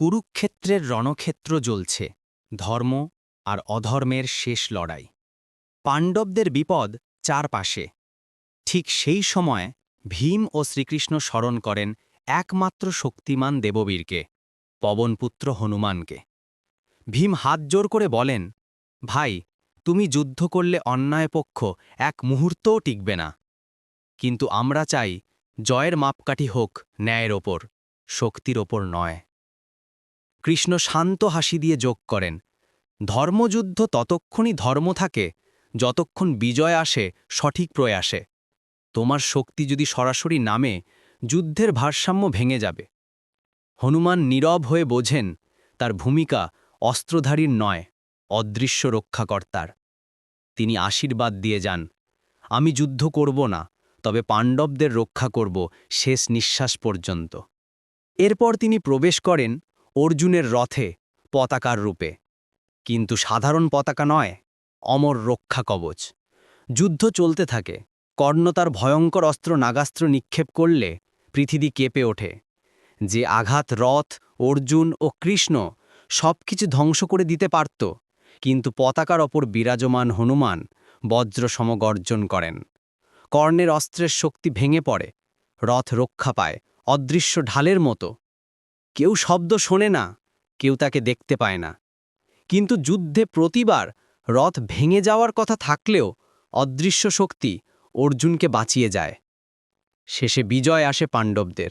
কুরুক্ষেত্রের রণক্ষেত্র জ্বলছে, ধর্ম আর অধর্মের শেষ লড়াই। পাণ্ডবদের বিপদ চারপাশে। ঠিক সেই সময় ভীম ও শ্রীকৃষ্ণ স্মরণ করেন একমাত্র শক্তিমান দেববীরকে, পবনপুত্র হনুমানকে। ভীম হাত জোর করে বলেন, ভাই, তুমি যুদ্ধ করলে অন্যায় পক্ষ এক মুহূর্তও টিকবে না। কিন্তু আমরা চাই জয়ের মাপকাঠি হোক ন্যায়ের ওপর, শক্তির ওপর নয়। কৃষ্ণ শান্ত হাসি দিয়ে যোগ করেন। ধর্মযুদ্ধ ততক্ষণই ধর্ম থাকে, যতক্ষণ বিজয় আসে, সঠিক প্রয়াসে। তোমার শক্তি যদি সরাসরি নামে, যুদ্ধের ভারসাম্য ভেঙে যাবে। হনুমান নীরব হয়ে বোঝেন, তার ভূমিকা অস্ত্রধারীর নয়, অদৃশ্য রক্ষাকর্তার। তিনি আশীর্বাদ দিয়ে যান, আমি যুদ্ধ করব না, তবে পাণ্ডবদের রক্ষা করব শেষ নিঃশ্বাস পর্যন্ত। এরপর তিনি প্রবেশ করেন অর্জুনের রথে পতাকার রূপে। কিন্তু সাধারণ পতাকা নয়, অমর রক্ষা কবচ। যুদ্ধ চলতে থাকে, কর্ণ তার ভয়ঙ্কর অস্ত্র নাগাস্ত্র নিক্ষেপ করলে পৃথিবী কেঁপে ওঠে। যে আঘাত রথ, অর্জুন ও কৃষ্ণ সবকিছু ধ্বংস করে দিতে পারত, কিন্তু পতাকার ওপর বিরাজমান হনুমান বজ্র সমগর্জন করেন। কর্ণের অস্ত্রের শক্তি ভেঙে পড়ে, রথ রক্ষা পায় অদৃশ্য ঢালের মতো। কেউ শব্দ শোনে না, কেউ তাকে দেখতে পায় না। কিন্তু যুদ্ধে প্রতিবার রথ ভেঙে যাওয়ার কথা থাকলেও অদৃশ্য শক্তি অর্জুনকে বাঁচিয়ে যায়। শেষে বিজয় আসে পাণ্ডবদের।